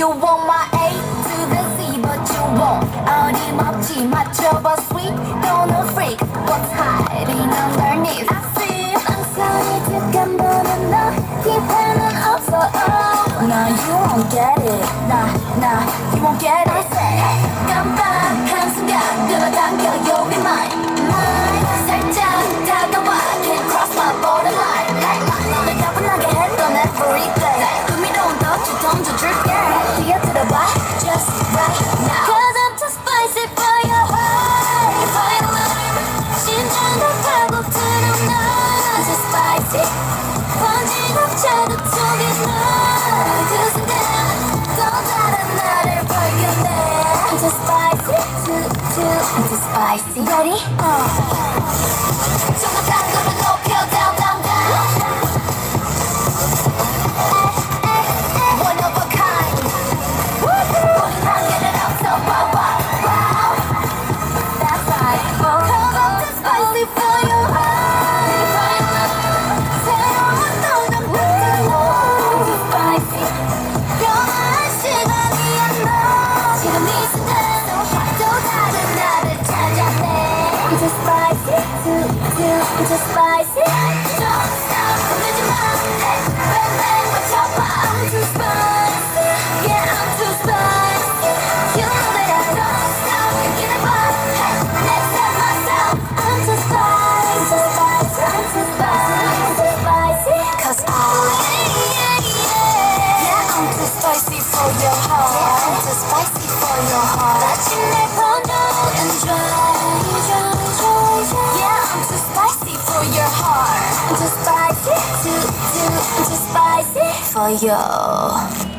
You want my A to the Z, but you won't. 어림없지 맞춰봐 sweet, don't a freak. What's hiding underneath? I see 상상이 득한 너 기회는 없어. Oh, no, you won't get it. Nah, nah, you won't get it. I say 깜빡한 순간 끌어당겨 you'll be mine. Mine. 살짝 다가와 can't cross my borderline. 널 따분하게 했던 every Ready? 어. It's a spicy, too. Don't I'm too spicy, yeah, I'm too spicy. You know that I don't stop, I'm too spicy, too spicy, too spicy, too spicy. Cause I, yeah, I'm too spicy for your heart. For you